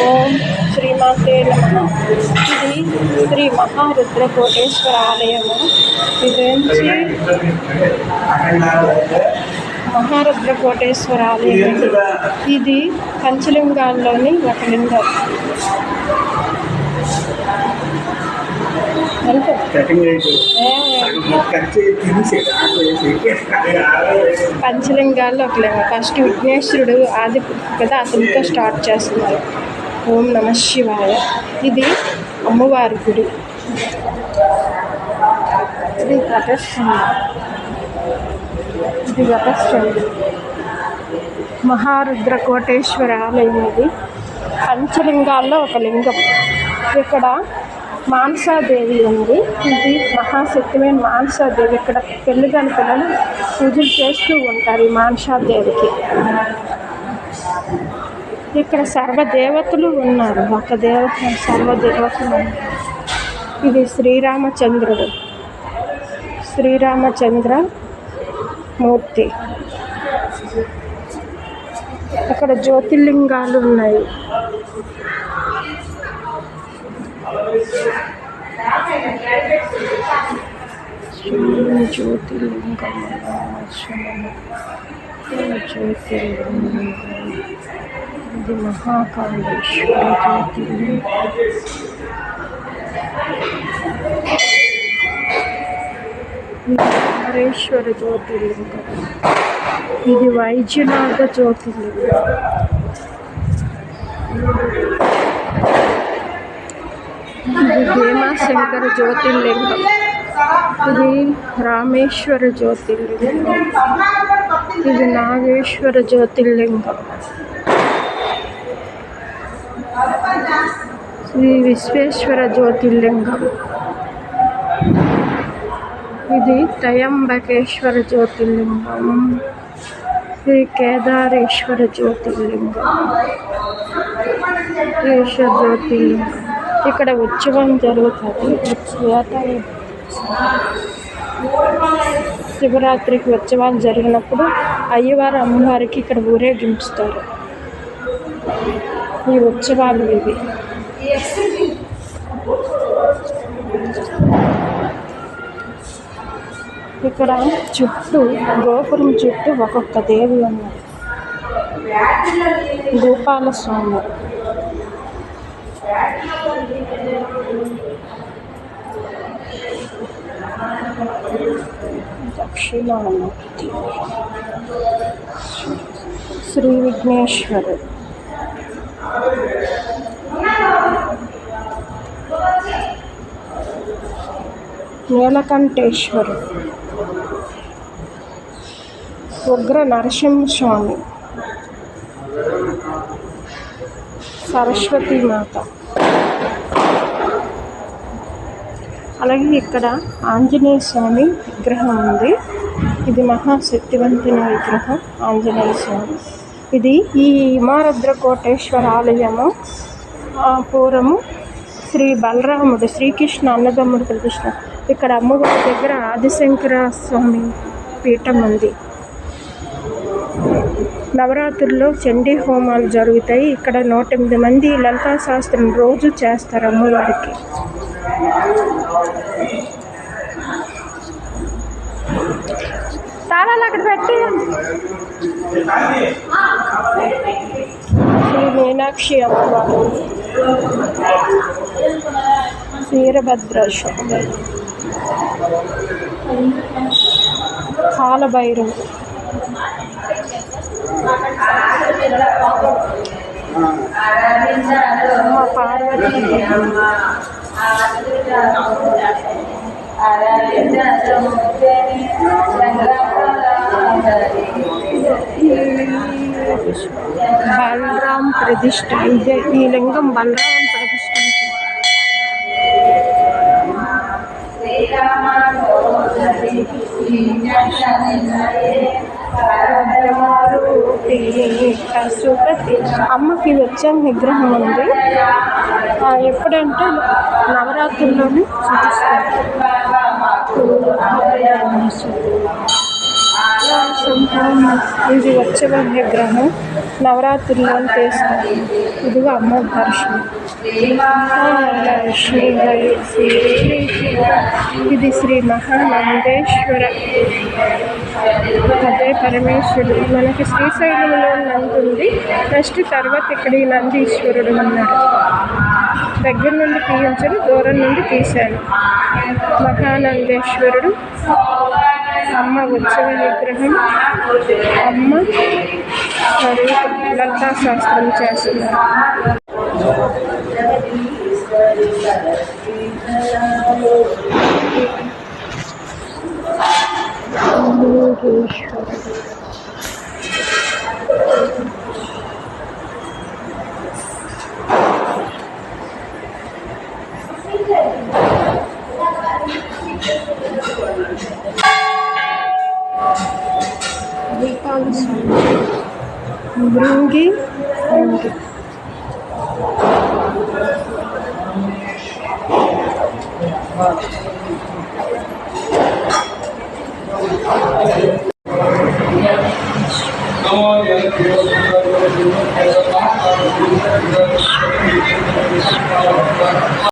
ఓం శ్రీమాతే నమ. ఇది శ్రీ మహారుద్ర కోటేశ్వర ఆలయము. ఇది మహారుద్ర కోటేశ్వర ఆలయం ఇది. ఇది పంచలింగాల్లోని ఒక లింగం. పంచలింగాల్లో ఒక లింగం ఫస్ట్ విఘ్నేశ్వరుడు ఆది కదా అతనితో స్టార్ట్ చేస్తున్నారు. ఓం నమ శివాయ. ఇది అమ్మవారి గుడి. ఇది ఇది మహారుద్ర కోటేశ్వర ఆలయం ఇది. పంచలింగాల్లో ఒక లింగం. ఇక్కడ మానసాదేవి ఉంది. ఇది మహాశక్తిమైన మానసాదేవి. ఇక్కడ పెళ్ళి కాని పిల్లలు పూజలు చేస్తూ ఉంటారు ఈ మానసాదేవికి. ఇక్కడ సర్వదేవతలు ఉన్నారు. ఒక దేవత సర్వదేవతలు ఇది శ్రీరామచంద్రుడు. శ్రీరామచంద్ర మూర్తి. అక్కడ జ్యోతిర్లింగాలు ఉన్నాయి. జ్యోతిర్లింగం. శివుని జ్యోతిర్లింగం ఇది మహాకాళేశ్వర జ్యోతిర్లింగం ఇది హరేశ్వర జ్యోతిర్లింగం ఇది వైద్యనాథ జ్యోతిర్లింగం. ఇది భీమాశంకర జ్యోతిర్లింగం. ఇది రామేశ్వర జ్యోతిర్లింగం. ఇది నాగేశ్వర జ్యోతిర్లింగం. శ్రీ విశ్వేశ్వర జ్యోతిర్లింగం. ఇది త్రయంబకేశ్వర జ్యోతిర్లింగం. శ్రీ కేదారేశ్వర జ్యోతిర్లింగం. ఈశ జ్యోతిర్లింగం. ఇక్కడ ఉత్సవం జరుగుతుంది. శివరాత్రికి ఉత్సవాలు జరిగినప్పుడు అయ్యవారు అమ్మవారికి ఇక్కడ ఊరేగింపుస్తారు ఈ ఉత్సవాలు ఇవి. ఇక్కడ చుట్టూ గోపురం చుట్టూ ఒక్కొక్క దేవి ఉన్నారు. గోపాల స్వామి. దక్షిణామూర్తి శ్రీ విఘ్నేశ్వరు. నీలకంఠేశ్వరు. ఉగ్ర నరసింహస్వామి సరస్వతి అలాగే ఇక్కడ ఆంజనేయ స్వామి విగ్రహం ఉంది. ఇది మహాశక్తివంతుని విగ్రహం ఆంజనేయ స్వామి. ఇది ఈ హిమారుద్ర కోటేశ్వర ఆలయము ఆ, పూర్వము శ్రీ బలరాముడు శ్రీకృష్ణ అన్నదమ్ముడు ప్రతిష్ట ఇక్కడ అమ్మవారి దగ్గర ఆదిశంకర స్వామి పీఠం ఉంది. నవరాత్రుల్లో చండీ హోమాలు జరుగుతాయి. ఇక్కడ నూట ఎనిమిది మంది లలితా శాస్త్రం రోజు చేస్తారు అమ్మవారికి. తాళాలు అక్కడ పెట్టి. శ్రీ మీనాక్షి అమ్మవారు. వీరభద్ర స్వామి అమ్మ పార్వతీ. బలరాం ప్రతిష్ట ఇదే ఈ లింగం బలరాం ప్రతిష్ఠించింది సూపర్ అమ్మకి వెచ్చని విగ్రహం ఉంది. ఎప్పుడంటే నవరాత్రుల్లోనే చూపిస్తారు. ఇది వచ్చే విగ్రహం నవరాత్రుల్లో చేస్తారు. ఇదిగో అమ్మ దర్శనం. ఇది శ్రీ మహానందేశ్వర. అదే పరమేశ్వరుడు. మనకి శ్రీశైలంలో నంది ఉంది నెక్స్ట్ తర్వాత ఇక్కడ ఈ నందీశ్వరుడు ఉన్నాడు. దగ్గర నుండి తీయించను దూరం నుండి తీశాను మహానందేశ్వరుడు. అమ్మ ఉత్సవ విగ్రహం. అమ్మ మరియు లతా శాస్త్రం చేస్తున్నారు. Brungi. Brungi. Come on, yeah.